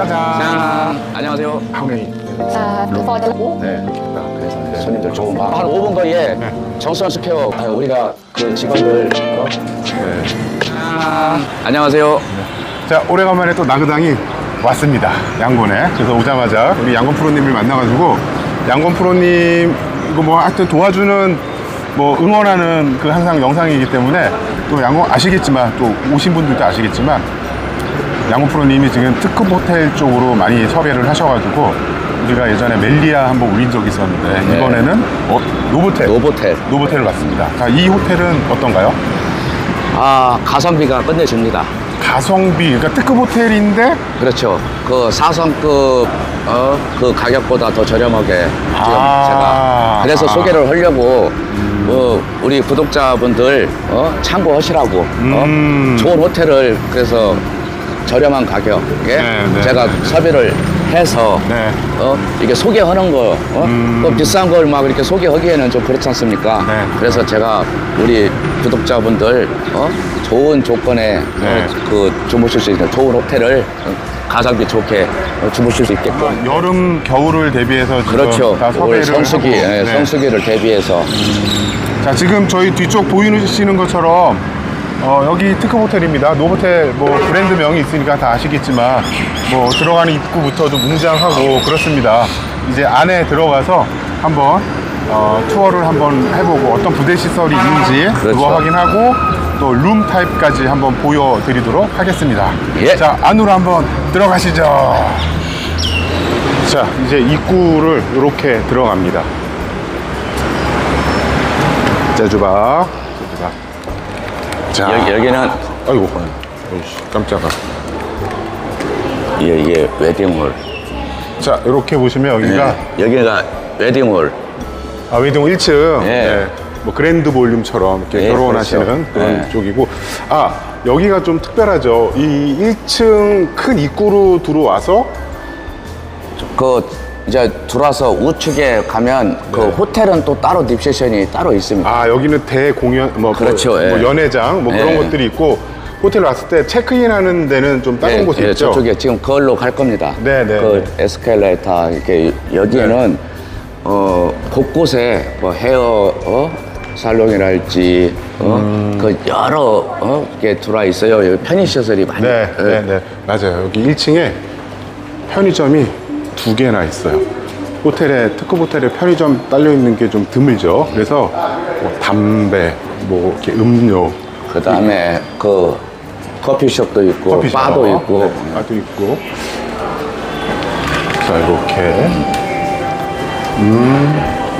짜잔. 안녕하세요. 형님. 자, 그 버전. 네. 그래서 손님들 좋은 방. 한 5분 거리에 정수원 스퀘어 아, 우리가 그 직원들 어? 네. 안녕하세요. 자, 오래간만에 또 나그당이 왔습니다. 양곤에. 그래서 오자마자 우리 양곤 프로님을 만나가지고 양곤 프로님 이거 뭐 하여튼 도와주는 뭐 응원하는 그 항상 영상이기 때문에 또 양곤 아시겠지만 또 오신 분들도 아시겠지만 양곤 프로님이 지금 특급 호텔 쪽으로 많이 섭외를 하셔가지고 우리가 예전에 멜리아 한번 올린 적이 있었는데 네. 이번에는 어, 노보텔 노보텔. 노보텔을 왔습니다. 자, 이 호텔은 어떤가요? 아, 가성비가 끝내줍니다. 가성비, 그러니까 특급 호텔인데 그렇죠. 그 4성급 어, 그 가격보다 더 저렴하게 지금 아. 제가 그래서 아. 소개를 하려고 어, 우리 구독자분들 어, 참고하시라고 음. 어, 좋은 호텔을 그래서 저렴한 가격에 네, 네, 제가 네. 섭외를 해서 네. 어, 이게 소개하는 거, 어? 음. 또 비싼 걸 막 이렇게 소개하기에는 좀 그렇지 않습니까? 네. 그래서 제가 우리 구독자분들, 어? 좋은 조건에, 네. 어, 그, 주무실 수 있는 좋은 호텔을 어, 가성비 좋게 어, 주무실 수 있게끔. 여름, 겨울을 대비해서 지금 그렇죠. 다 올 섭외를 성수기, 하고 예, 네. 성수기를 대비해서. 자, 지금 저희 뒤쪽 보이시는 것처럼 어, 여기 특급 호텔입니다. 노호텔 뭐 브랜드명이 있으니까 다 아시겠지만 뭐 들어가는 입구부터도 웅장하고 그렇습니다. 이제 안에 들어가서 한번 어, 투어를 한번 해보고 어떤 부대 시설이 있는지 그 그렇죠. 거 확인하고 또 룸 타입까지 한번 보여드리도록 하겠습니다. 예. 자, 안으로 한번 들어가시죠. 자, 이제 입구를 이렇게 들어갑니다. 제주박. 자. 여기, 여기는, 아이고. 어이씨, 깜짝아. 이게, 이게 웨딩홀. 자, 이렇게 보시면 여기가 네. 여기가 웨딩홀. 아, 웨딩 1층. 예. 뭐 그랜드 볼륨처럼 이렇게 예, 결혼하시는 그렇죠. 그런 예. 쪽이고. 아, 여기가 좀 특별하죠. 이 1층 큰 입구로 들어와서 그 이제 들어와서 우측에 가면 그 호텔은 또 따로 립세션이 따로 있습니다. 아, 여기는 대공연, 뭐, 그렇죠, 뭐, 예. 뭐 연회장, 뭐 그런 예. 것들이 있고, 호텔 왔을 때 체크인 하는 데는 좀 다른 예, 곳이 예, 있죠. 저쪽에 지금 그걸로 갈 겁니다. 네, 네, 그 네. 에스컬레이터 이렇게 여기에는 어 곳곳에 뭐 헤어 어 살롱이랄지 어 음. 그 여러 어 이렇게 들어와 있어요. 여기 편의 시설이 많이. 네, 예. 네, 네. 맞아요. 여기 1층에 편의점이 두 개나 있어요. 호텔에, 특급 호텔에 편의점 딸려 있는 게 좀 드물죠. 그래서 뭐 담배, 뭐 이렇게 음료, 그다음에 그 커피숍도 있고 커피숍, 바도 있고 네, 바도 있고. 자, 이렇게.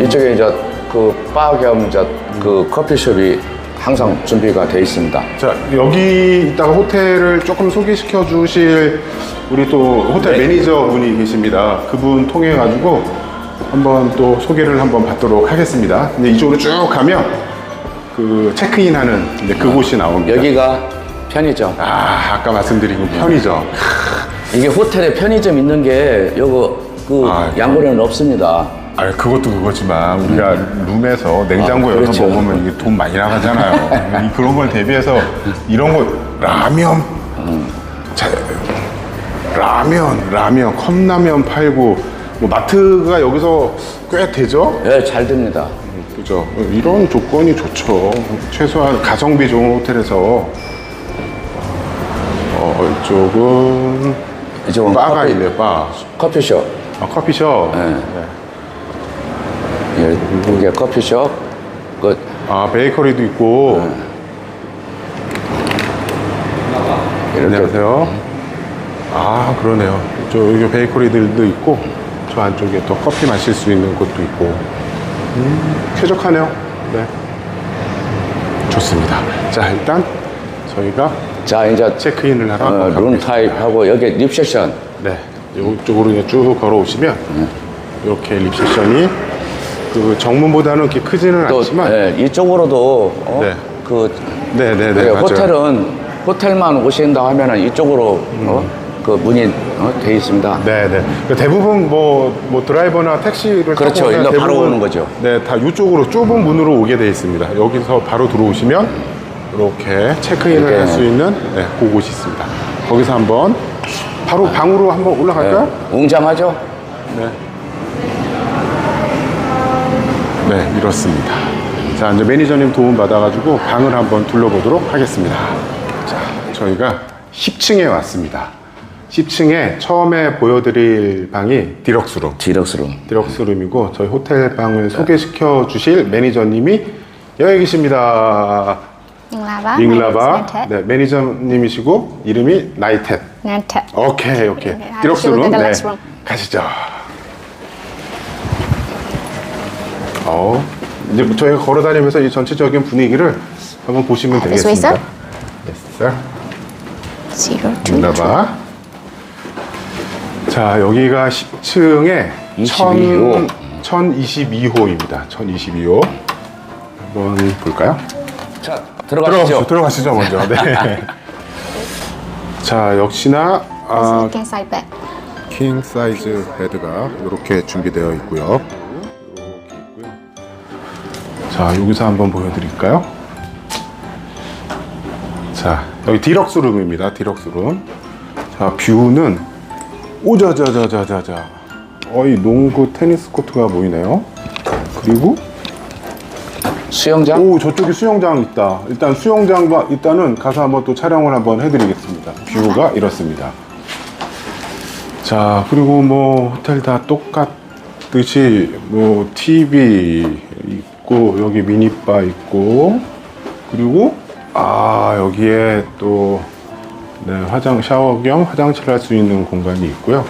이쪽에 이제 그 바 겸 이제 그 커피숍이 항상 준비가 돼 있습니다. 자, 여기 있다가 호텔을 조금 소개시켜 주실 우리 또 호텔 네. 매니저 분이 계십니다. 그분 통해 가지고 한번 또 소개를 한번 받도록 하겠습니다. 근데 이쪽으로 쭉 가면 그 체크인 하는 이제 그곳이 나옵니다. 여기가 편의점. 아, 아까 말씀드린 그 편의점. 이게 호텔에 편의점 있는 게 요거 그 아, 양고에는 없습니다. 아, 그것도 그거지만 우리가 룸에서 냉장고 아, 열어서 그렇죠. 먹으면 이게 돈 많이 나가잖아요. 이- 그런 걸 대비해서 이런 거 라면, 자, 라면, 라면, 컵라면 팔고 뭐 마트가 여기서 꽤 되죠? 예, 잘 됩니다. 그죠? 이런 조건이 좋죠. 최소한 가성비 좋은 호텔에서 어, 이쪽은 이쪽은 바가 커피, 있네, 바. 커피숍. 아, 커피숍. 네. 네. 예, 이게 커피숍. 그 아, 베이커리도 있고. 이렇게 안녕하세요. 아, 그러네요. 저 여기 베이커리들도 있고, 저 안쪽에 또 커피 마실 수 있는 곳도 있고. 음, 쾌적하네요. 네. 좋습니다. 자, 일단 저희가 자 이제 체크인을 하러 어, 룸. 타입하고 여기 립세션. 네. 이쪽으로 쭉 걸어오시면, 이렇게 립세션이 그 정문보다는 이렇게 크지는 또 않지만, 예, 이쪽으로도 어, 네. 그 네 네 네. 예, 맞아요. 호텔은 호텔만 오신다 하면은 이쪽으로 어, 그 문이 어, 돼 있습니다. 네 네. 그 대부분 뭐, 뭐 드라이버나 택시를 그렇죠. 타고 오면 일로 바로 오는 거죠. 네, 다 이쪽으로 좁은 문으로 오게 돼 있습니다. 여기서 바로 들어오시면 이렇게 체크인을 이렇게. 할 수 있는 네, 그곳이 있습니다. 거기서 한번 바로 방으로 한번 올라갈까요? 네. 웅장하죠? 네. 네, 이렇습니다. 자, 이제 매니저님 도움 받아가지고 방을 한번 둘러보도록 하겠습니다. 자, 저희가 10층에 왔습니다. 10층에 처음에 보여드릴 방이 디럭스룸. 디럭스룸. 디럭스룸이고 저희 호텔 방을 소개시켜 주실 매니저님이 여기 계십니다. 밍라바. 네. 네, 매니저님이시고 이름이 나이텟. 난테. 오케이 오케이 네, 디럭스룸 알겠습니다. 네 디럭스룸. 가시죠 어 이제 저희가 걸어다니면서 이 전체적인 분위기를 한번 보시면 This way, 되겠습니다 sir? Yes, sir. Zero two. 나봐 자 여기가 10층에 22 호. 1022호입니다 1022호 한번 볼까요? 자, 들어가시죠 들어가시죠. 들어가시죠 먼저 네. 자 역시나 아. 킹 사이즈 베드가 이렇게 준비되어 있고요. 자, 여기서 한번 보여드릴까요? 자, 여기 디럭스 룸입니다. 디럭스 룸. 자, 뷰는 오자자자자자자. 어이 농구 테니스 코트가 보이네요. 그리고 수영장? 오 저쪽에 수영장 있다. 일단 수영장과 일단은 가서 한번 또 촬영을 한번 해드리겠습니다. 뷰가 이렇습니다. 자 그리고 뭐 호텔 다 똑같 듯이 뭐 TV 있고 여기 미니바 있고 그리고 아 여기에 또 네, 화장 샤워 겸 화장실 할 수 있는 공간이 있고요.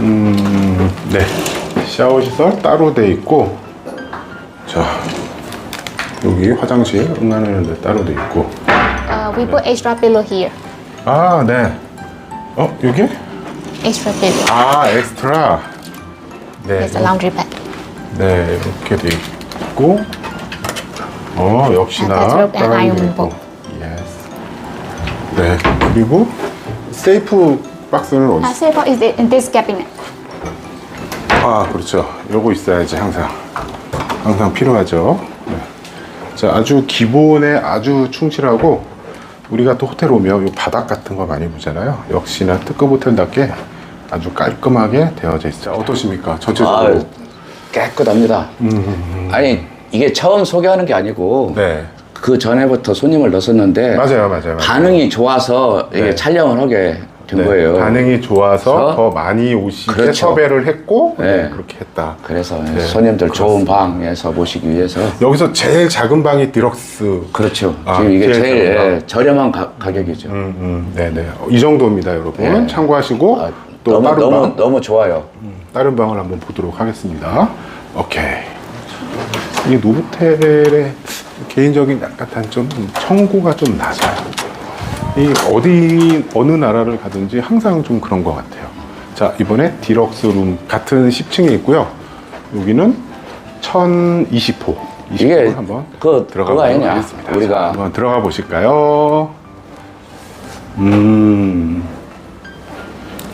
음, 네 샤워 시설 따로 돼 있고 자 여기 화장실 응하는 데 따로 돼 있고 Uh, we put extra pillow here. 아 네. 어 여기? Extra pillow. 아 엑스트라. 네. It's a laundry bed. 네 이렇게 돼 있고 어 역시나 아. 예스. 네 그리고 세이프 박스는 어디? Uh, safe is in this cabinet. 아 그렇죠. 요거 있어야지 항상 항상 필요하죠. 네. 자 아주 기본에 아주 충실하고 우리가 또 호텔 오면 요 바닥 같은 거 많이 보잖아요. 역시나 특급 호텔답게 아주 깔끔하게 되어져 있어요. 어떠십니까? 전체적으로. 아, 깨끗합니다. 아니, 이게 처음 소개하는 게 아니고 네. 그 전에부터 손님을 넣었었는데 맞아요, 맞아요, 맞아요. 반응이 좋아서 이게 네. 촬영을 하게 된 네, 거예요. 반응이 좋아서 그래서 더 많이 오시게 그렇죠. 섭외를 했고 네, 네. 그렇게 했다. 그래서 네, 손님들 좋은 방에서 모시기 위해서 여기서 제일 작은 방이 디럭스. 그렇죠. 아, 지금 이게 제일 제일 예, 저렴한 가, 가격이죠. 음, 음, 네네. 이 정도입니다, 여러분. 네. 참고하시고 아, 또 너무 너무 방. 너무 좋아요. 다른 방을 한번 보도록 하겠습니다. 오케이. 이게 노보텔의 개인적인 약간 단점은 청구가 좀 낮아요. 이 어디 어느 나라를 가든지 항상 좀 그런 것 같아요. 자 이번에 디럭스 룸 같은 10층에 있고요. 여기는 1020호. 20호 이게 한번 그 들어가 그거 보도록 아니냐? 하겠습니다. 우리가 자, 한번 들어가 보실까요? 음.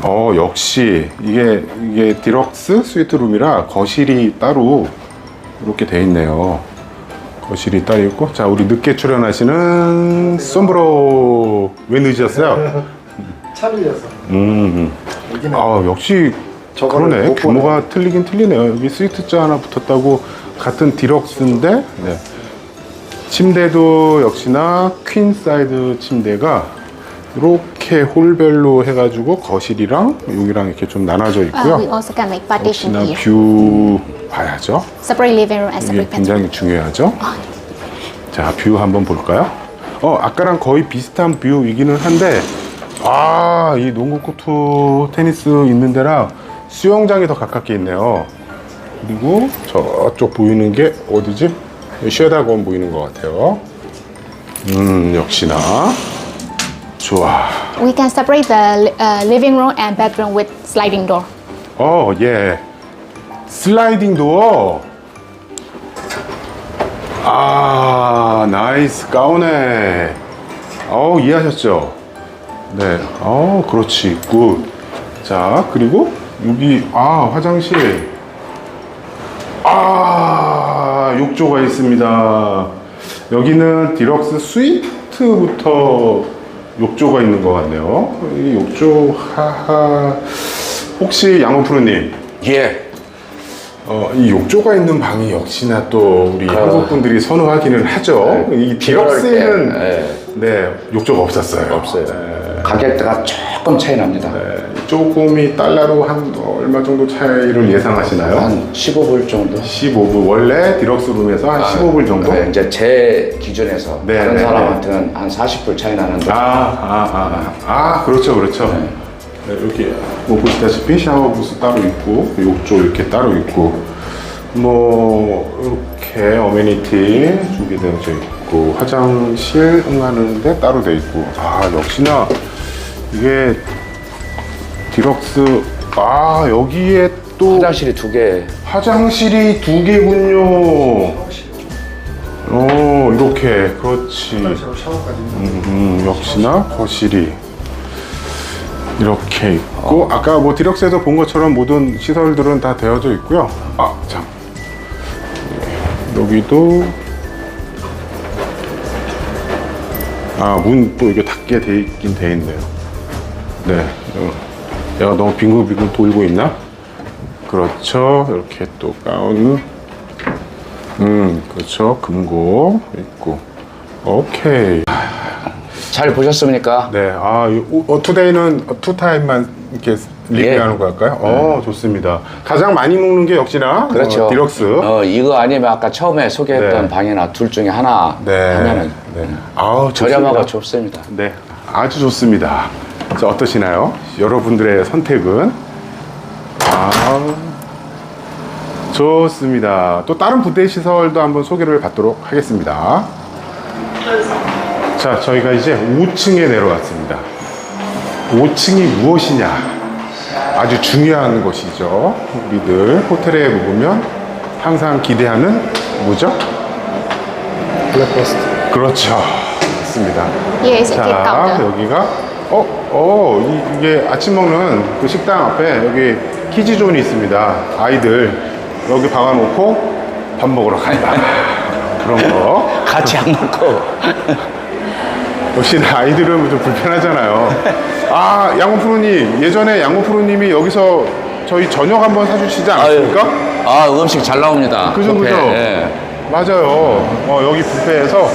어 역시 이게 이게 디럭스 스위트 룸이라 거실이 따로 이렇게 돼 있네요. 거실이 따로 있고 자 우리 늦게 출연하시는 솜브로 왜 늦으셨어요? 차를려서 음. 여기는 아 역시 저거를 그러네 못 규모가 틀리긴 틀리네요. 여기 스위트자 하나 붙었다고 같은 디럭스인데 네. 침대도 역시나 퀸 사이드 침대가 이렇게 홀별로 해가지고 거실이랑 여기랑 이렇게 좀 나눠져 있고요. we also can make partition 역시나 here. 뷰 봐야죠. Separate living room and 이게 separate bedroom. 굉장히 중요하죠. 자, 뷰 한번 볼까요? 어, 아까랑 거의 비슷한 뷰이기는 한데, 아, 이 농구 코트 테니스 있는 데랑 수영장이 더 가깝게 있네요. 그리고 저쪽 보이는 게 어디지? 쉐다건 보이는 것 같아요. 음, 역시나. 좋아. We can separate the uh, living room and bedroom with sliding door. 어, 예. 슬라이딩 도어. 아, 나이스 가운에. 어, 이해하셨죠? 네. 어, 그렇지. 굿. 자, 그리고 여기 아, 화장실. 아, 욕조가 있습니다. 여기는 디럭스 스위트부터 욕조가 있는 것 같네요. 이 욕조 하하 혹시 양호 프로님 예. 어, 이 욕조가 있는 방이 역시나 또 우리 한국 분들이 선호하기는 하죠. 이 디럭스에는 때, 네 욕조가 없었어요. 없어요. 가격대가 조금 차이 납니다. 네, 조금이 달러로 한 얼마 정도 차이를 예상하시나요? 한 15불 정도. 15불 원래 디럭스 룸에서 한 15불 정도? 네, 이제 제 기준에서 네, 다른 네, 사람한테는 한 40불 차이 나는데 아, 아, 아, 아, 아, 그렇죠, 그렇죠. 네, 이렇게 뭐 보시다시피 샤워 부스 따로 있고 욕조 이렇게 따로 있고 뭐 이렇게 어메니티 준비되어져 있고 화장실 응하는데 따로 돼 있고 아 역시나 이게 디럭스 아 여기에 또 화장실이 두 개. 화장실이 두 개군요. 어, 이렇게, 그렇지. 음, 음, 역시나 거실이 이렇게 있고, 아까 뭐 디럭스에서 본 것처럼 모든 시설들은 다 되어져 있고요. 아, 참. 여기도, 아, 문 또 이게 닫게 돼 있긴 돼 있네요. 네. 어, 얘가 너무 빙글빙글 돌고 있나? 그렇죠. 이렇게 또 가운. 음, 그렇죠. 금고 있고. 오케이. 잘 보셨습니까? 네. 아, 이 오- 어, 투데이는 투 타임만 이렇게 리뷰하는 예. 거 할까요? 어, 좋습니다. 가장 많이 먹는 게 역시나 그렇죠. 어, 디럭스. 어, 이거 아니면 아까 처음에 소개했던 네. 방이나 둘 중에 하나 네. 하면은 네. 아우, 저렴하고 좋습니다. 좋습니다. 네, 아주 좋습니다. 자, 어떠시나요? 여러분들의 선택은? 아, 좋습니다. 또 다른 부대 시설도 한번 소개를 받도록 하겠습니다. 자, 저희가 이제 5층에 내려왔습니다. 5층이 무엇이냐? 아주 중요한 것이죠. 우리들 호텔에 묵으면 항상 기대하는 뭐죠? 블랙버스트. 그렇죠. 맞습니다. Cake 자. 여기가 어, 어, 이, 이게 아침 먹는 그 식당 앞에 여기 키즈존이 있습니다. 아이들 여기 박아놓고 밥 먹으러 간다. 그런 거. 같이 안 먹고. 역시 아이들은 좀 불편하잖아요. 아, 양호 프로님 예전에 양호 프로님이 여기서 저희 저녁 한번 사주시지 않았습니까? 아, 음식 잘 나옵니다. 그죠, 뷔페. 그죠? 예. 맞아요. 어, 여기 뷔페에서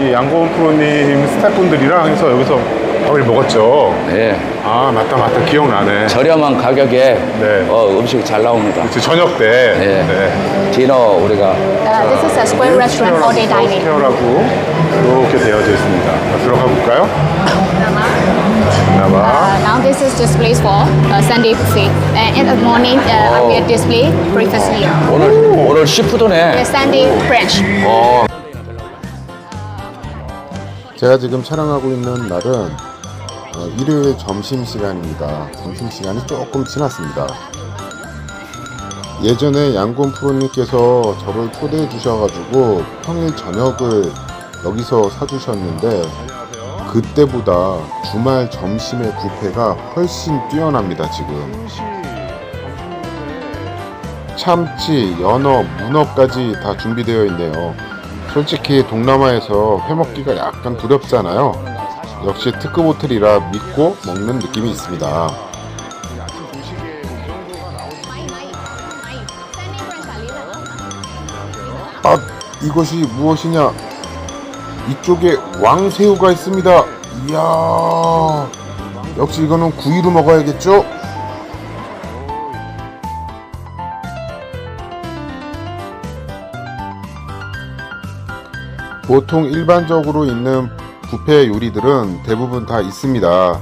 이 양고은 프로님 스태프분들이랑 해서 여기서 밥을 먹었죠. 네. 아, 맞다, 맞다. 기억나네. 저렴한 가격에 네. 어, 음식이 잘 나옵니다. 그 저녁 때. 네. 네. 디너 우리가 Uh, this is a square restaurant all day dining. 스퀘어라고 이렇게 되어져 있습니다. 자, 들어가 볼까요? 나봐. Uh, now this is place for uh, Sunday buffet. And in the morning, uh, we display breakfast meal. 오늘 오늘 시푸드네. The Sunday brunch. 어, 제가 지금 촬영하고 있는 날은 어, 일요일 점심 시간입니다. 점심 시간이 조금 지났습니다. 예전에 양곤 프로님께서 저를 초대해 주셔가지고 평일 저녁을 여기서 사주셨는데 그때보다 주말 점심의 뷔페가 훨씬 뛰어납니다 지금. 참치, 연어, 문어까지 다 준비되어 있네요. 솔직히 동남아에서 회 먹기가 약간 두렵잖아요. 역시 특급 호텔이라 믿고 먹는 느낌이 있습니다. 아, 이것이 무엇이냐? 이쪽에 왕새우가 있습니다. 이야, 역시 이거는 구이로 먹어야겠죠? 보통 일반적으로 있는 뷔페 요리들은 대부분 다 있습니다.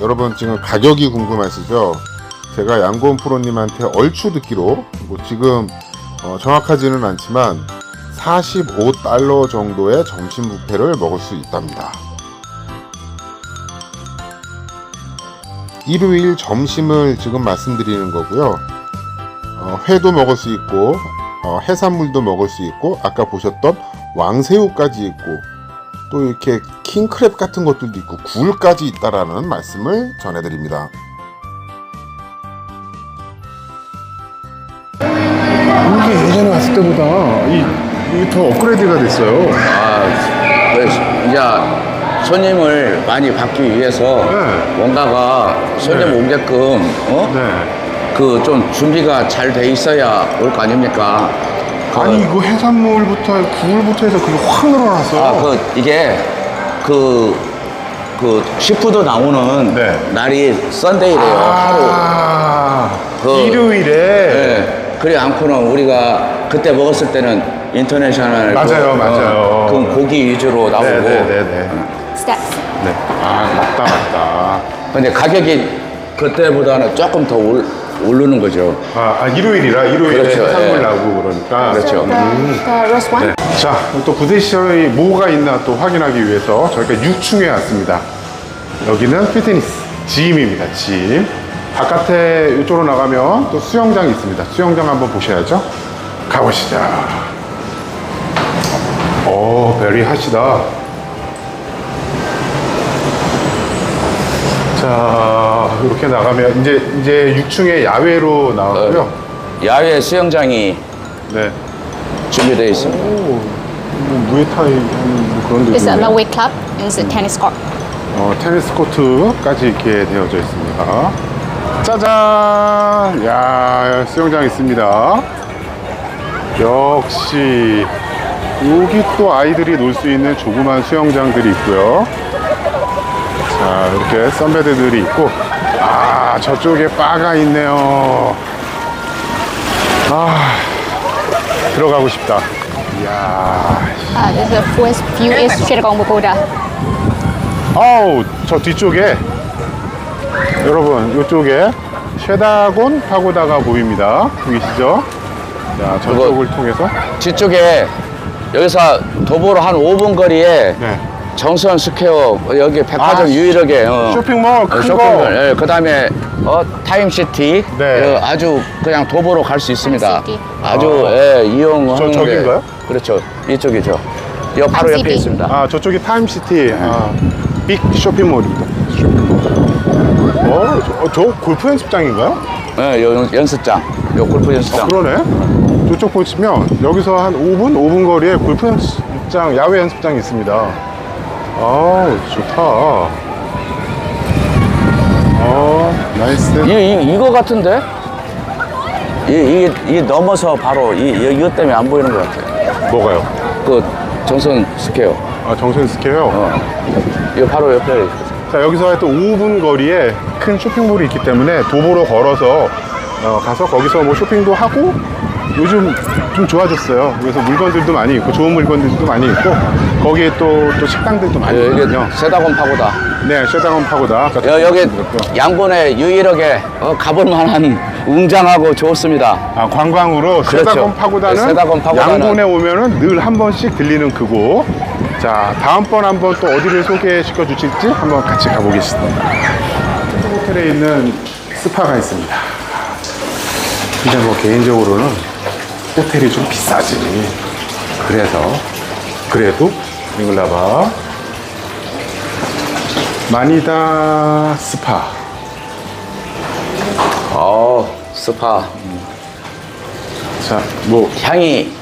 여러분 지금 가격이 궁금하시죠? 제가 양곤 프로님한테 얼추 듣기로 뭐 지금 어, 정확하지는 않지만 45달러 정도의 점심 뷔페를 먹을 수 있답니다. 일요일 점심을 지금 말씀드리는 거고요. 어, 회도 먹을 수 있고 어, 해산물도 먹을 수 있고 아까 보셨던 왕새우까지 있고 또 이렇게 킹크랩 같은 것들도 있고 굴까지 있다라는 말씀을 전해드립니다. 이게 예전에 왔을 때보다 이, 이게 더 업그레이드가 됐어요. 아, 그 이제 손님을 많이 받기 위해서 네. 뭔가가 손님 네. 오게끔 어? 네. 그 좀 준비가 잘 돼 있어야 올 거 아닙니까? 그, 아니 이거 해산물부터 굴부터 해서 그게 확 늘어났어. 아, 그 이게 그, 그 시푸드 나오는 네. 날이 썬데이래요. 하루. 아, 그- 일요일에 네. 그래 않고는 우리가 그때 먹었을 때는 인터내셔널 맞아요, 맞아요. 그 고기 위주로 나오고 네네네네. Steps. 네. 아 맞다 맞다. 근데 가격이 그때보다는 조금 더 올, 오르는 거죠. 아, 아, 일요일이라 일요일에 그렇죠, 해산물 예. 나오고 그러니까. 그렇죠. The, the roast one. 네. 자, 또 부대시설이 뭐가 있나 또 확인하기 위해서 저희가 6층에 왔습니다. 여기는 피트니스 짐입니다. 짐. 바깥에 이쪽으로 나가면 또 수영장이 있습니다. 수영장 한번 보셔야죠. 가보시죠. 오, 베리 핫이다. 자, 이렇게 나가면 이제 이제 6층에 야외로 나왔고요. 야외 수영장이 네. 준비되어 있습니다. 오, 뭐 무에타이 하는 뭐 그런 데도 It's a 있네요. low weight club. It's a tennis court. 어, 테니스 코트까지 이렇게 되어져 있습니다. 짜잔! 야, 수영장 있습니다. 역시 여기 또 아이들이 놀 수 있는 조그만 수영장들이 있고요. 자, 이렇게 선베드들이 있고, 아, 저쪽에 바가 있네요. 아, 들어가고 싶다. 이야, the first view is Chittagong Pagoda. 아우 저 뒤쪽에 여러분 이쪽에 쉐다곤 파고다가 보입니다 보이시죠? 자 저쪽을 통해서 뒤쪽에 여기서 도보로 한 5분 거리에 네. 정선 스퀘어 여기 백화점 아, 유일하게 어, 쇼핑몰 큰 어, 거. 쇼핑몰 예, 그다음에 어, 타임시티 네. 어, 아주 그냥 도보로 갈 수 있습니다. 타임시티. 아주 아. 예, 이용하는 저- 저긴가요? 그렇죠. 이쪽이죠. 여 바로 옆에 타임시티. 있습니다. 아 저쪽이 타임시티 아, 빅 쇼핑몰입니다 쇼핑몰 어, 저, 어, 저 골프 연습장인가요? 예, 요 연- 연습장, 요 골프 아, 연습장. 그러네 저쪽 보시면 여기서 한 5분 5분 거리에 골프 연습장 야외 연습장이 있습니다 아우 좋다 어 나이스 이, 이, 이거 같은데? 이, 이, 이 넘어서 바로 이, 이, 이것 때문에 안 보이는 것 같아요. 뭐가요? 그 정선 스퀘어. 아 정선 스퀘어 어. 이거 바로 옆에 자 여기서 하여튼 5분 거리에 큰 쇼핑몰이 있기 때문에 도보로 걸어서 어, 가서 거기서 뭐 쇼핑도 하고 요즘 좀 좋아졌어요. 그래서 물건들도 많이 있고 좋은 물건들도 많이 있고 거기에 또, 또 식당들도 많이 예, 이게 있거든요. 세다곤 파고다. 네, 쉐다건 파고다. 아까 여, 여기 말씀드렸고요. 양곤에 유일하게 어, 가볼 만한 웅장하고 좋습니다. 아, 관광으로 그렇죠. 세다건 파고다는 네, 세다건 파고다는 양곤에 오면은 늘 한 번씩 들리는 그곳. 자, 다음번 한번 또 어디를 소개시켜 주실지 한번 같이 가보겠습니다. 호텔에 있는 스파가 있습니다. 근데 뭐 개인적으로는 호텔이 좀 비싸지. 그래서 그래도 잉글라바 마니다 스파. 어, 스파. 자, 뭐 향이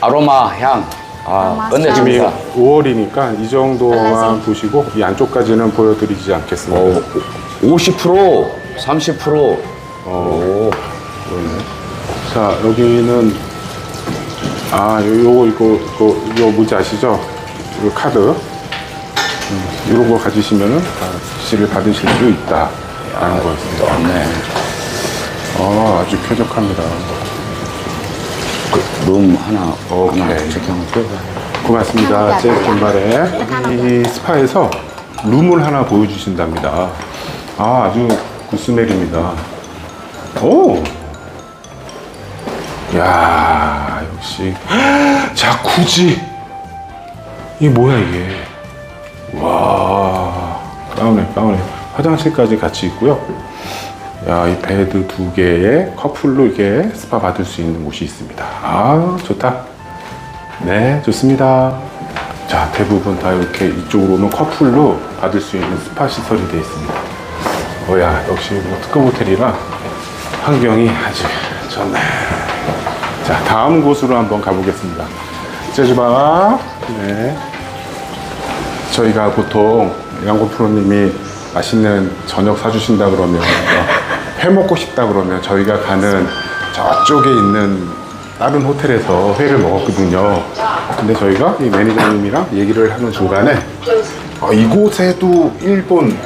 아로마 향. 아, 아로마 지금이 끝내줍니다. 5월이니까 이 정도만 알라지. 보시고 이 안쪽까지는 보여드리지 않겠습니다. 오, 50%, 30%. 어, 그러네. 자 여기는 아 요- 요거 이거 이거 이거 뭔지 아시죠? 이거 카드 음, 이런 거 가지시면은 아, 지시를 받으실 수 있다 라는 거였습니다. 네. 아 아주 쾌적합니다. 룸 하나, 오케이. 하나 돼. 고맙습니다. 제 분발에 이 스파에서 룸을 하나 보여주신답니다. 아, 아주 굿스멜입니다. 오! 야 역시. 자쿠지! 이게 뭐야, 이게. 와, 가운해, 가운해. 화장실까지 같이 있고요. 야, 이 베드 두 개에 커플로 이렇게 스파 받을 수 있는 곳이 있습니다. 아, 좋다. 네, 좋습니다. 자, 대부분 다 이렇게 이쪽으로 오면 커플로 받을 수 있는 스파 시설이 되어 있습니다. 어야, 역시 뭐 특급 호텔이라 환경이 아주 좋네. 자, 다음 곳으로 한번 가보겠습니다. 제주바. 네. 저희가 보통 양고 프로님이 맛있는 저녁 사주신다 그러면 회 먹고 싶다 그러면 저희가 가는 저쪽에 있는 다른 호텔에서 회를 먹었거든요. 근데 저희가 이 매니저님이랑 얘기를 하는 중간에 어, 이곳에도 일본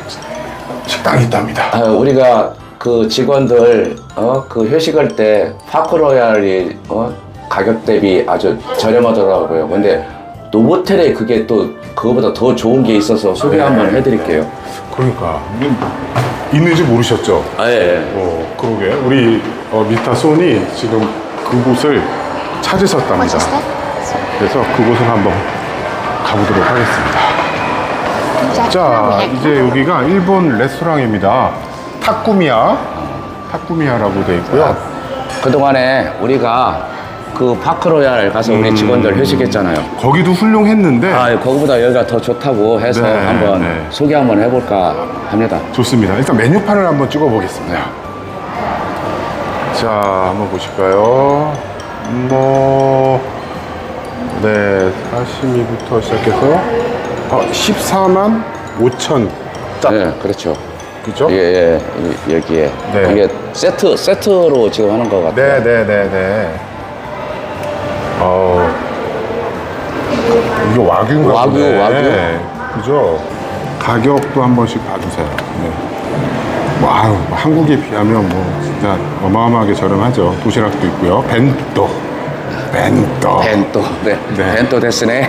식당이 있답니다. 아, 우리가 그 직원들 어, 그 회식할 때 파크로얄이 어, 가격 대비 아주 저렴하더라고요. 근데 노보텔에 그게 또 그거보다 더 좋은 게 있어서 소개 한번 해드릴게요. 그러니까 있는지 모르셨죠? 아 예. 어, 그러게. 우리 어, 미스터 손이 지금 그곳을 찾으셨답니다. 그래서 그곳을 한번 가보도록 하겠습니다. 자, have- 이제 여기가 일본 레스토랑입니다. 타쿠미야. 타쿠미야라고 돼 있고요. 그동안에 우리가 그 파크로얄 가서 우리 직원들 회식했잖아요. 거기도 훌륭했는데 아, 거기보다 여기가 더 좋다고 해서 네, 한번 네. 소개 한번 해볼까 합니다. 좋습니다. 일단 메뉴판을 한번 찍어 보겠습니다. 자, 한번 보실까요? 뭐, 네, 사시미부터 시작해서 어, 14만 5천 딱, 네, 그렇죠. 그죠? 예, 예, 이- 여기에 네. 이게 세트 세트로 지금 하는 것 같아요. 네, 네, 네, 네. 어, 이게 와규인가 와규, 보네. 와규. 그죠? 가격도 한 번씩 봐주세요. 네. 와우, 한국에 비하면 뭐 진짜 어마어마하게 저렴하죠. 도시락도 있고요. 벤또, 벤또. 벤또, 네, 네. 벤또 데스네.